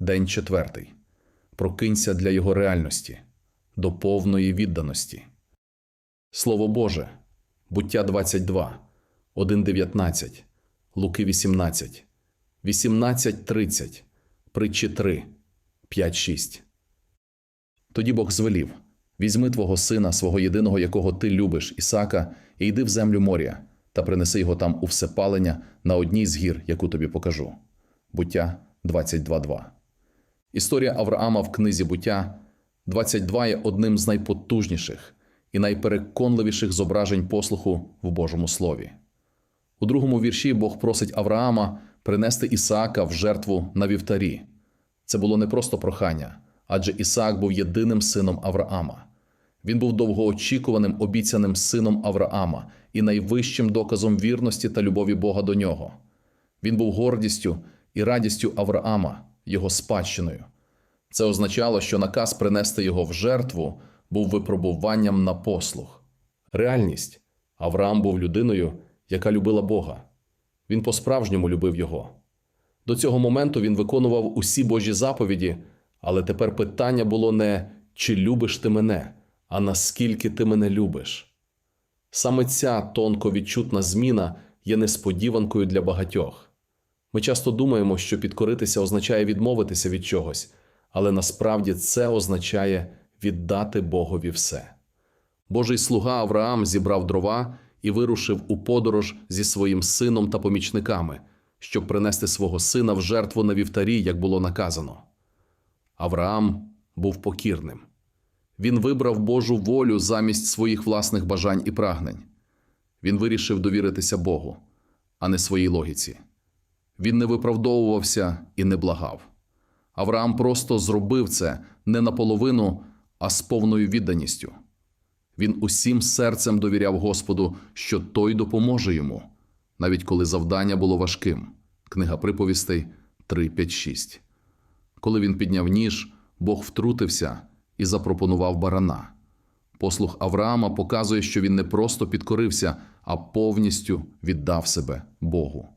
День четвертий. Прокинься для його реальності, до повної відданості. Слово Боже. Буття 22, 1.19, Луки 18, 18.30, Притчі 3, 5.6. Тоді Бог звелів: Візьми твого сина, свого єдиного, якого ти любиш, Ісака, і йди в землю моря, та принеси його там у всепалення на одній з гір, яку тобі покажу. Буття 22.2. Історія Авраама в книзі буття 22 є одним з найпотужніших і найпереконливіших зображень послуху в Божому Слові. У другому вірші Бог просить Авраама принести Ісаака в жертву на вівтарі. Це було не просто прохання, адже Ісаак був єдиним сином Авраама. Він був довгоочікуваним обіцяним сином Авраама і найвищим доказом вірності та любові Бога до нього. Він був гордістю і радістю Авраама, його спадщиною. Це означало, що наказ принести його в жертву був випробуванням на послух. Реальність Авраам був людиною, яка любила Бога. Він по-справжньому любив його. До цього моменту він виконував усі Божі заповіді, але тепер питання було не чи любиш ти мене, а наскільки ти мене любиш. Саме ця тонко відчутна зміна є несподіванкою для багатьох. Ми часто думаємо, що підкоритися означає відмовитися від чогось, але насправді це означає віддати Богові все. Божий слуга Авраам зібрав дрова і вирушив у подорож зі своїм сином та помічниками, щоб принести свого сина в жертву на вівтарі, як було наказано. Авраам був покірним. Він вибрав Божу волю замість своїх власних бажань і прагнень. Він вирішив довіритися Богу, а не своїй логіці. Він не виправдовувався і не благав. Авраам просто зробив це не наполовину, а з повною відданістю. Він усім серцем довіряв Господу, що той допоможе йому, навіть коли завдання було важким. Книга приповістей 3.5.6. Коли він підняв ніж, Бог втрутився і запропонував барана. Послух Авраама показує, що він не просто підкорився, а повністю віддав себе Богу.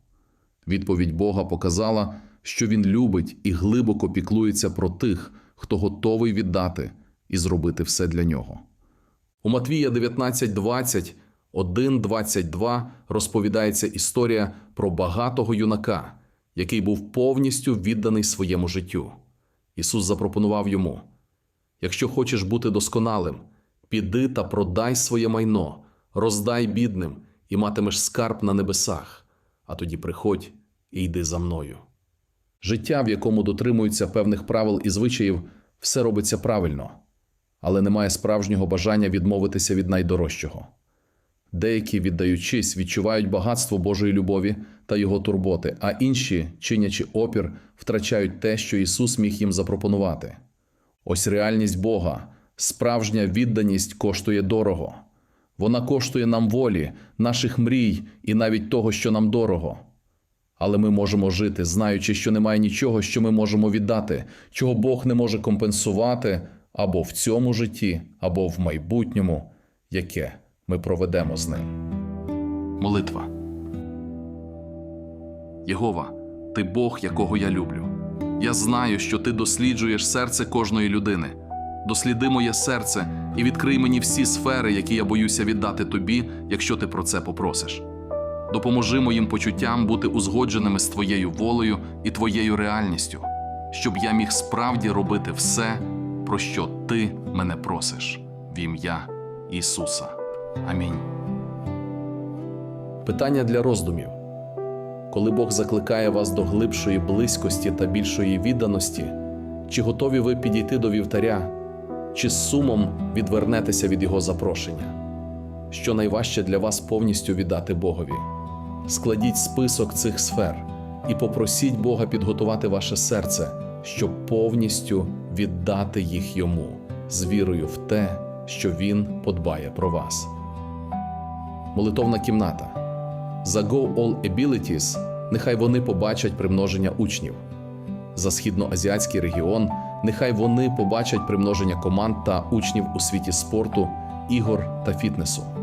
Відповідь Бога показала, що він любить і глибоко піклується про тих, хто готовий віддати і зробити все для нього. У Матвія 19.20, 1.22 розповідається історія про багатого юнака, який був повністю відданий своєму життю. Ісус запропонував йому: Якщо хочеш бути досконалим, піди та продай своє майно, роздай бідним і матимеш скарб на небесах, а тоді приходь і йди за мною. Життя, в якому дотримуються певних правил і звичаїв, все робиться правильно, але немає справжнього бажання відмовитися від найдорожчого. Деякі, віддаючись, відчувають багатство Божої любові та його турботи, а інші, чинячи опір, втрачають те, що Ісус міг їм запропонувати. Ось реальність Бога, справжня відданість коштує дорого. Вона коштує нам волі, наших мрій і навіть того, що нам дорого. Але ми можемо жити, знаючи, що немає нічого, що ми можемо віддати, чого Бог не може компенсувати або в цьому житті, або в майбутньому, яке ми проведемо з ним. Молитва. Єгова, ти Бог, якого я люблю. Я знаю, що ти досліджуєш серце кожної людини. Досліди моє серце і відкрий мені всі сфери, які я боюся віддати тобі, якщо ти про це попросиш. Допоможи моїм почуттям бути узгодженими з твоєю волею і твоєю реальністю, щоб я міг справді робити все, про що ти мене просиш, в ім'я Ісуса. Амінь. Питання для роздумів. Коли Бог закликає вас до глибшої близькості та більшої відданості, чи готові ви підійти до вівтаря, чи з сумом відвернетеся від Його запрошення? Що найважче для вас повністю віддати Богові? Складіть список цих сфер і попросіть Бога підготувати ваше серце, щоб повністю віддати їх йому з вірою в те, що Він подбає про вас. Молитовна кімната. За Go All Abilities нехай вони побачать примноження учнів. За східноазіатський регіон нехай вони побачать примноження команд та учнів у світі спорту, ігор та фітнесу.